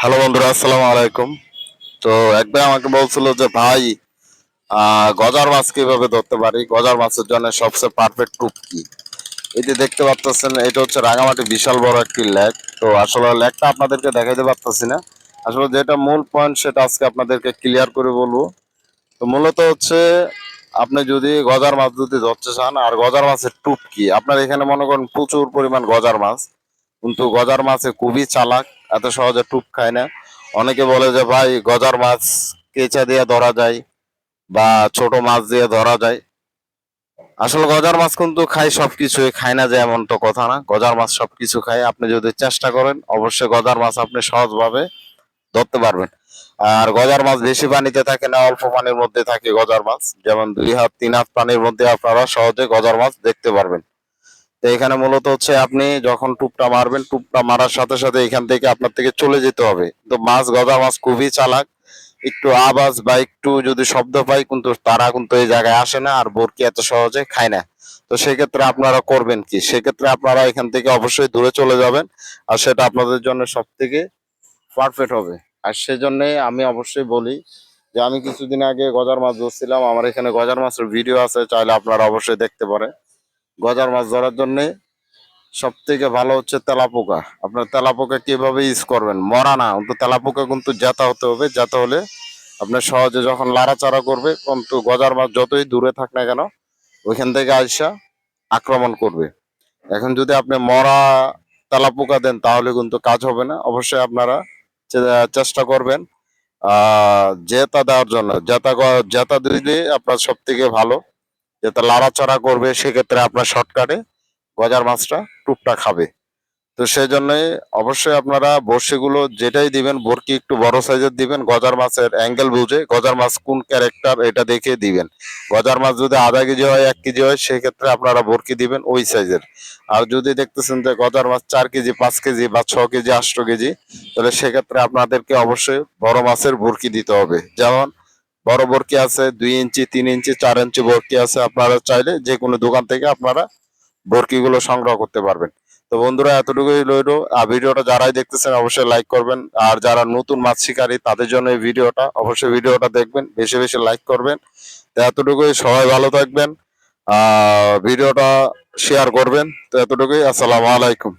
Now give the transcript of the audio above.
Hello বন্ধুরা, আসসালামু আলাইকুম। তো একবার আমাকে বলছিল যে, ভাই গজার মাছ কীভাবে ধরতে পারি? গজার মাছের জন্য সবচেয়ে পারফেক্ট টুপ কি? যে দেখতে পাচ্ছেন এটা হচ্ছে রাঙামাটি বিশাল বড় একটি লেক তো আসলে লেকটা আপনাদেরকে দেখাইতে পারতেছি না। আসলে যেটা মূল পয়েন্ট সেটা আজকে আপনাদেরকে ক্লিয়ার করে বলব। তো মূলত হচ্ছে, আপনি যদি গজার মাছ যদি ধরতে চান, আর গজার মাছের টুপ কি? আপনার এখানে মনে করেন প্রচুর পরিমাণ গজার মাছ। কিন্তু গজার মাছে খুবই চালাক। এত সহজে টুপ খায় না। অনেকে বলে যে, ভাই, গজার মাছ কেঁচা দিয়ে ধরা যায় বা ছোট মাছ দিয়ে ধরা যায়। আসলে গজার মাছ কিন্তু খায় সবকিছু খায় না যে এমন তো কথা না। গজার মাছ সবকিছু খায়। আপনি যদি চেষ্টা করেন, অবশ্যই গজার মাছ আপনি সহজভাবে ধরতে পারবেন। আর গজার মাছ বেশি পানিতে থাকে না, অল্প পানির মধ্যে থাকে গজার মাছ। যেমন দুই হাত, তিন হাত পানির মধ্যে আপনারা সহজে গজার মাছ দেখতে পারবেন। তো এখানে মূলত হচ্ছে আপনি যখন টুপটা মারবেন, টুপটা মারার সাথে সাথে এখান থেকে আপনার থেকে চলে যেতে হবে। তো মাছ গজার মাছ খুবই চালাক। একটু আওয়াজ বা একটু যদি শব্দ পাই, কিন্তু তারা কিন্তু এই জায়গায় আসে না আর বোরকি এত সহজে খায় না। তো সেক্ষেত্রে আপনারা করবেন কি? সেক্ষেত্রে আপনারা এখান থেকে অবশ্যই দূরে চলে যাবেন আর সেটা আপনাদের জন্য সব থেকে পারফেক্ট হবে। আর সেজন্য আমি অবশ্যই বলি যে আমি কিছুদিন আগে গজার মাছ ধরছিলাম। আমার এখানে গজার মাছের ভিডিও আছে, চাইলে আপনারা অবশ্যই দেখতে পারেন। গজার মাছ ধরার জন্যে সব থেকে ভালো হচ্ছে তেলাপোকা। আপনার তেলাপোকা কীভাবে ইউজ করবেন? মরা না, কিন্তু তেলাপোকা কিন্তু জেতা হতে হবে। জেতা হলে আপনার সহজে যখন লাড়াচাড়া করবে, কিন্তু গজার মাছ যতই দূরে থাক না কেন, ওইখান থেকে আইসা আক্রমণ করবে। এখন যদি আপনি মরা তেলাপোকা দেন, তাহলে কিন্তু কাজ হবে না। অবশ্যই আপনারা চেষ্টা করবেন জেতা দেওয়ার জন্য। জেতা জেতা দিলে আপনার সব থেকে ভালো। যেটা লাড়াচাড়া করবে, সেক্ষেত্রে আপনার শর্টকাটে গজার মাছটা টুকটা খাবে। তো সেই জন্যই অবশ্যই আপনারা বড়শিগুলো যেটাই দিবেন বরকি একটু বড় সাইজের দিবেন, গজার মাছের অ্যাঙ্গেল বুঝে গজার মাছ কোন ক্যারেক্টার এটা দেখে দিবেন। গজার মাছ যদি আধা কেজি হয়, এক কেজি হয়, সেক্ষেত্রে আপনারা বরকি দিবেন ওই সাইজের আর যদি দেখতেছেন যে গজার মাছ চার কেজি, পাঁচ কেজি বা ছ কেজি আষ্ট কেজি, তাহলে সেক্ষেত্রে আপনাদেরকে অবশ্যই বড় মাছের বরকি দিতে হবে। যেমন বড় বরকি আছে, দুই ইঞ্চি, তিন ইঞ্চি, চার ইঞ্চি বরকি আছে। আপনারা চাইলে যে কোনো দোকান থেকে আপনারা বরকিগুলো সংগ্রহ করতে পারবেন। তো বন্ধুরা, এতটুকুই রইল। আর ভিডিওটা যারাই দেখতেছেন, অবশ্যই লাইক করবেন। আর যারা নতুন মাছ শিকারী, তাদের জন্য এই ভিডিওটা, অবশ্যই ভিডিওটা দেখবেন। বেশি বেশি লাইক করবেন। তো এতটুকুই, সবাই ভালো থাকবেন। আহ ভিডিওটা শেয়ার করবেন। তো এতটুকুই, আসসালামু আলাইকুম।